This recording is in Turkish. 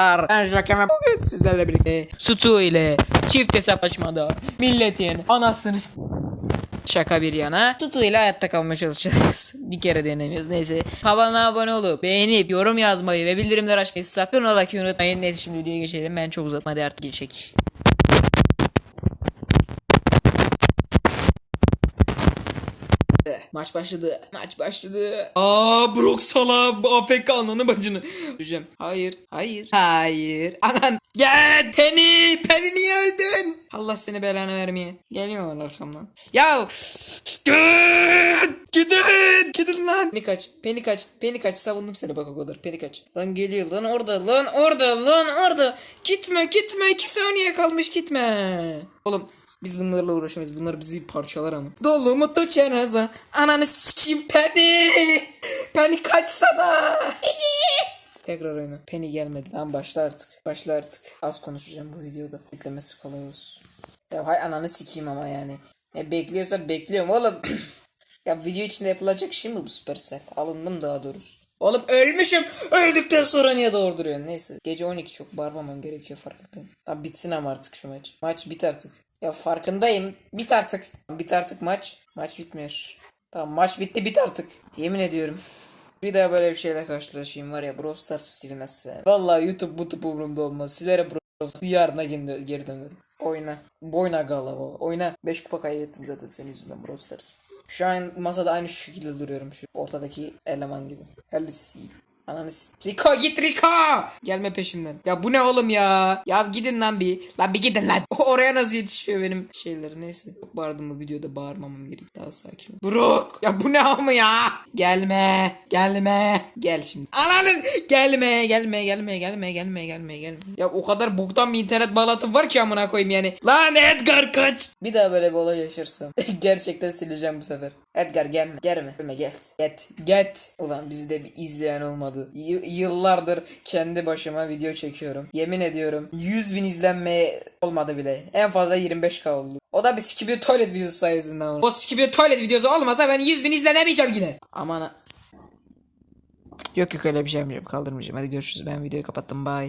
Ben Joker'im bugün sizlerle birlikte Sutu ile çift hesaplaşmada milletin anasını Şaka bir yana Tutu ile hayatta kalmaya çalışacağız. bir kere denemiyoruz. Neyse. Kanala abone olup beğenip yorum yazmayı ve bildirimler açmayı sakın ola ki unutmayın. Neyse şimdi videoya geçelim. Ben çok uzatma hadi artık geçecek. Maç başladı. Maç başladı. Aa Brock Sala AFK ananı bacını. Düşeceğim. Hayır. Hayır. Hayır. Anan. Gel. Penny. Penny niye öldün? Allah seni belanı vermeye. Geliyorlar arkamdan. Ya. Gidin. Gidin. Gidin lan. Penny kaç. Penny kaç. Penny kaç. Savundum seni bak o kadar. Penny kaç. Lan geliyor lan orada. Lan orada. Lan orada. Gitme gitme. iki saniye kalmış gitme. Oğlum biz bunlarla uğraşamayız. Bunlar bizi parçalar ama. Dolu mutlu cenaze. Ananı sikeyim Penny. Penny kaçsana. Tekrar oyna. Penny gelmedi. Lan başla artık. Başla artık. Az konuşacağım bu videoda. Beklemesi kolay olsun. Ya hay ananı sikeyim ama yani. Ya bekliyorsan bekliyorum oğlum. ya video içinde yapılacak şey mi bu Supercell? Alındım daha doğrusu. Oğlum ölmüşüm. Öldükten sonra niye doğurduruyorsun? Neyse. Gece 12 çok bağırmamam gerekiyor farkındayım. Tamam bitsin ama artık şu maç. Maç bit artık. Ya farkındayım. Bit artık. Bit artık maç. Maç bitmiyor. Tamam maç bitti bit artık. Yemin ediyorum. Bir daha böyle bir şeyle karşılaşayım var ya Brawl Stars silmezse. Vallahi YouTube bu tip umurumda olmaz. Silerim Brawl Stars. Yarına geri, dönerim. Oyna. Boyna galava. Oyna. 5 kupa kaybettim zaten senin yüzünden Brawl Stars. Şu an masada aynı şekilde duruyorum şu ortadaki eleman gibi. Alice. Ananı s- git Rico! Gelme peşimden. Ya bu ne oğlum ya? Ya gidin lan bir. Lan bir gidin lan. Oraya nasıl yetişiyor benim şeyler neyse. Çok bağırdım bu videoda bağırmamam gerek. Daha sakin ol. Brook! Ya bu ne ama ya? Gelme. Gelme. Gel şimdi. Ananı gelme gelme gelme gelme gelme gelme gelme. Ya o kadar boktan bir internet bağlantım var ki amına koyayım yani. Lan Edgar kaç. Bir daha böyle bir olay yaşarsam gerçekten sileceğim bu sefer. Edgar gelme. Gelme. Gelme gel. Get. Get. Ulan bizde bir izleyen olmadı. Y- yıllardır kendi başıma video çekiyorum. Yemin ediyorum 100 bin izlenme olmadı bile. En fazla 25k oldu. O da bir Skibidi Toilet videosu sayesinde. ama. O Skibidi Toilet videosu olmasa ben 100 bin izlenemeyeceğim yine. Aman Yok yok öyle bir şey yapmayacağım. Kaldırmayacağım. Hadi görüşürüz. Ben videoyu kapattım. Bye.